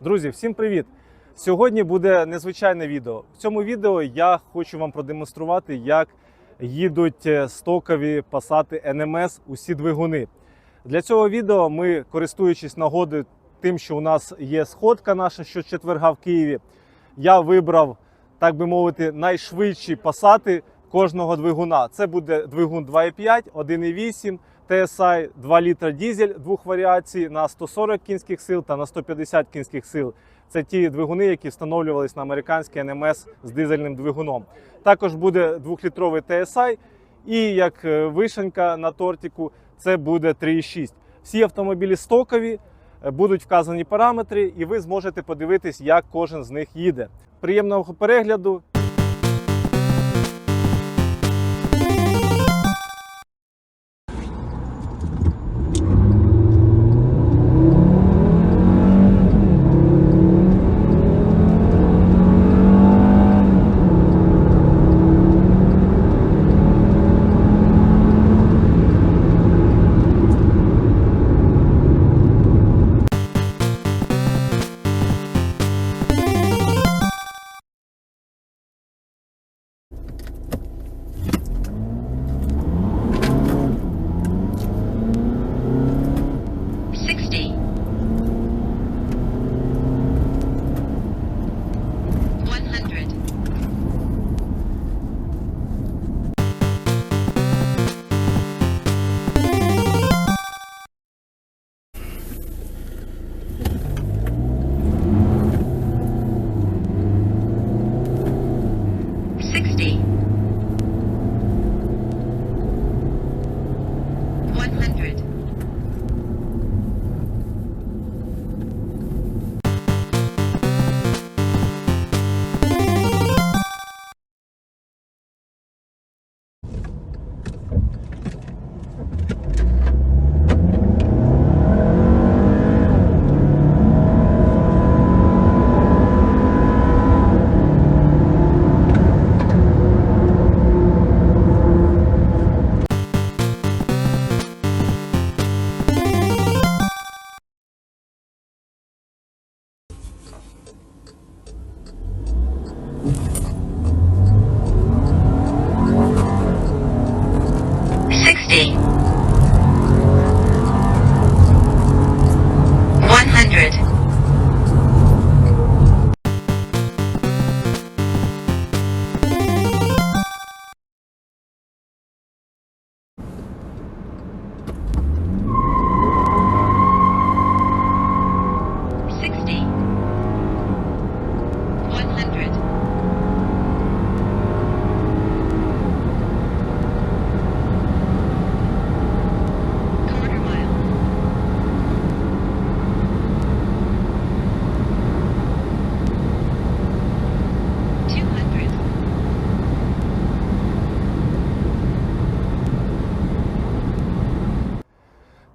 Друзі, всім привіт! Сьогодні буде незвичайне відео. В цьому відео я хочу вам продемонструвати, як їдуть е, стокові пасати НМС усі двигуни. Для цього відео ми, користуючись нагодою тим, що у нас є сходка наша щочетверга в Києві, я вибрав, так би мовити, найшвидші пасати кожного двигуна. Це буде двигун 2,5, 1,8. TSI 2 літра дізель двох варіацій на 140 кінських сил та на 150 кінських сил. Це ті двигуни, які встановлювались на американський НМС з дизельним двигуном. Також буде 2-літровий TSI і як е, вишенька на тортику, це буде 3,6. Всі автомобілі стокові, е, будуть вказані параметри, і ви зможете подивитись, як кожен з них їде. Приємного перегляду!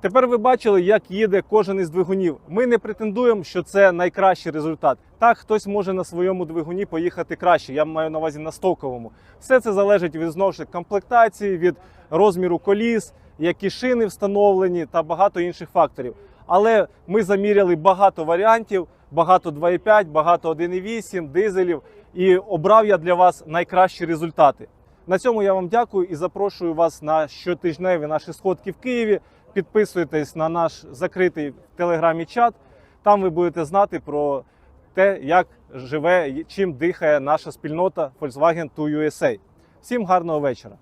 Тепер ви бачили, як їде кожен із двигунів. Ми не претендуємо, що це найкращий результат. Так, хтось може на своєму двигуні поїхати краще. Я маю на увазі на стоковому. Все це залежить від знову ж комплектації, від розміру коліс, які шини встановлені та багато інших факторів. Але ми заміряли багато варіантів, багато 2,5, багато 1,8, дизелів, і обрав я для вас найкращі результати. На цьому я вам дякую і запрошую вас на щотижневі наші сходки в Києві. Підписуйтесь на наш закритий телеграмі чат. Там ви будете знати про те, як живе, чим дихає наша спільнота Volkswagen to USA. Всім гарного вечора!